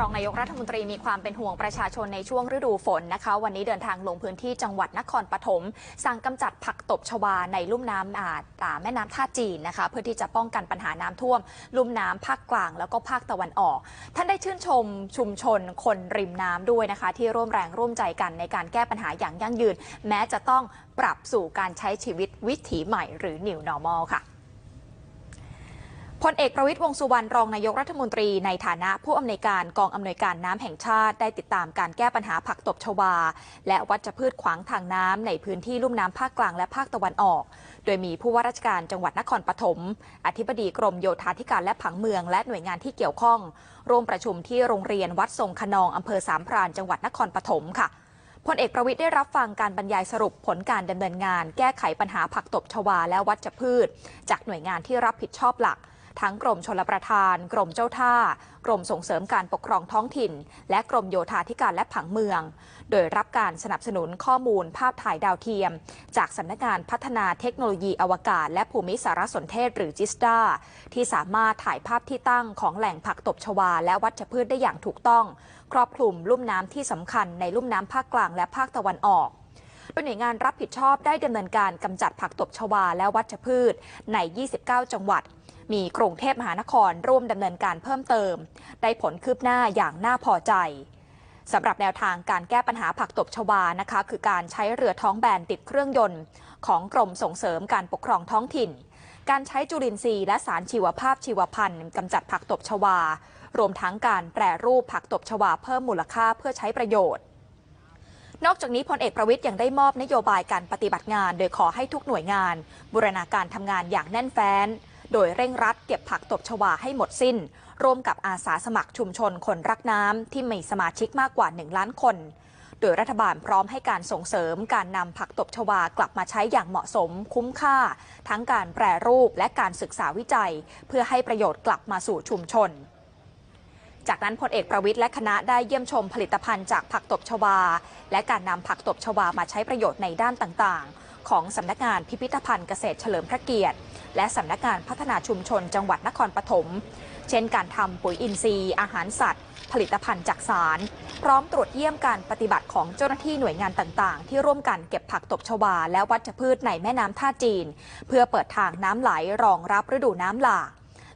รองนายกรัฐมนตรีมีความเป็นห่วงประชาชนในช่วงฤดูฝนนะคะ วันนี้เดินทางลงพื้นที่จังหวัดนครปฐมสั่งกำจัดผักตบชวาในลุ่มน้ำอาอ่าแม่น้ำท่าจีนนะคะ เพื่อที่จะป้องกันปัญหาน้ำท่วม ลุ่มน้ำภาคกลางแล้วก็ภาคตะวันออก ท่านได้ชื่นชมชุมชนคนริมน้ำด้วยนะคะ ที่ร่วมแรงร่วมใจกันในการแก้ปัญหาอย่างยั่งยืน แม้จะต้องปรับสู่การใช้ชีวิตวิถีใหม่หรือ New Normal ค่ะ พลเอกประวิตยวงสุวรรณรองนายกรัฐมนตรีในฐานะผู้อำนวยการกองอำนวยการน้ำแห่งชาติได้ติดตามการแก้ปัญหาผักตบชวา และวัชพืชขวางทางน้ำในพื้นที่ลุ่มน้ำภาคกลางและภาคตะวันออก โดยมีผู้ว่าราชการจังหวัดนครปฐมอธิบดีกรมโยธาธิการและผังเมือง และหน่วยงานที่เกี่ยวข้อง ร่วมประชุมที่โรงเรียนวัดทรงขนองอำเภอสามพรานจังหวัดนครปฐมค่ะพลเอกประวิทย์ได้รับฟังการบรรยายสรุปผลการดำเนินงาน แก้ไขปัญหาผักตบชวาและวัชพืช จากหน่วยงานที่รับผิดชอบหลัก ทั้งกรมชลประทาน กรมเจ้าท่า กรมส่งเสริมการปกครองท้องถิ่น และกรมโยธาธิการและผังเมือง โดยรับการสนับสนุนข้อมูลภาพถ่ายดาวเทียม จากสำนักงานพัฒนาเทคโนโลยีอวกาศ และภูมิสารสนเทศหรือจิสตาที่สามารถถ่ายภาพที่ตั้งของแหล่งผักตบชวา และวัชพืชได้อย่างถูกต้อง ครอบคลุมลุ่มน้ำที่สำคัญในลุ่มน้ำภาคกลางและภาคตะวันออกโดยหน่วยงานรับผิดชอบได้ดำเนินการกำจัดผักตบชวาและวัชพืชใน 29 จังหวัด มีกรุงเทพมหานครร่วมดำเนินการเพิ่มเติม ได้ผลคืบหน้าอย่างน่าพอใจสำหรับแนวทางการแก้ปัญหาผักตบชวานะคะ คือการใช้เรือท้องแบนติดเครื่องยนต์ ของกรมส่งเสริมการปกครองท้องถิ่น การใช้จุลินทรีย์และสารชีวภาพชีวพันธุ์กำจัดผักตบชวา รวมทั้งการแปรรูปผักตบชวาเพิ่มมูลค่าเพื่อใช้ประโยชน์ นอกจากนี้พลเอกประวิทย์ยังได้มอบนโยบายการปฏิบัติงาน โดยขอให้ทุกหน่วยงาน บูรณาการทำงานอย่างแน่นแฟ้น โดยเร่งรัดเก็บผักตบชวาให้หมดสิ้น ร่วมกับอาสาสมัครชุมชนคนรักน้ำที่มีสมาชิกมากกว่า 1 ล้านคน โดยรัฐบาลพร้อมให้การส่งเสริมการนำผักตบชวากลับมาใช้อย่างเหมาะสมคุ้มค่า ทั้งการแปรรูปและการศึกษาวิจัย เพื่อให้ประโยชน์กลับมาสู่ชุมชนจากนั้นพลเอกประวิทย์และคณะได้เยี่ยมชมผลิตภัณฑ์จากผักตบชวา และการนำผักตบชวามาใช้ประโยชน์ในด้านต่างๆ ของสำนักงานพิพิธภัณฑ์เกษตรเฉลิมพระเกียรติ และสำนักงานพัฒนาชุมชนจังหวัดนครปฐม เช่นการทำปุ๋ยอินทรีย์ อาหารสัตว์ ผลิตภัณฑ์จากสาร พร้อมตรวจเยี่ยมการปฏิบัติของเจ้าหน้าที่หน่วยงานต่างๆ ที่ร่วมกันเก็บผักตบชวาและวัชพืชในแม่น้ำท่าจีน เพื่อเปิดทางน้ำไหลรองรับฤดูน้ำหลาก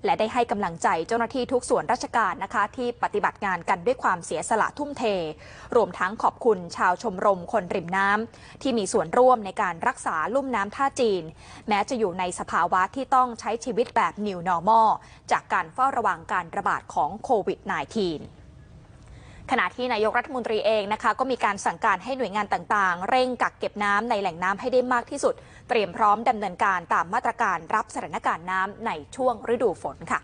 และได้ให้กำลังใจเจ้าหน้าที่ทุกส่วนราชการนะคะที่ปฏิบัติงานกันด้วยความเสียสละทุ่มเท รวมทั้งขอบคุณชาวชมรมคนริมน้ำที่มีส่วนร่วมในการรักษาลุ่มน้ำท่าจีน แม้จะอยู่ในสภาวะที่ต้องใช้ชีวิตแบบ New Normal จากการเฝ้าระวังการระบาดของโควิด -19 ขณะที่นายกรัฐมนตรีเองนะคะ ก็มีการสั่งการให้หน่วยงานต่างๆ เร่งกักเก็บน้ำในแหล่งน้ำให้ได้มากที่สุด เตรียมพร้อมดำเนินการตามมาตรการรับสถานการณ์น้ำในช่วงฤดูฝนค่ะ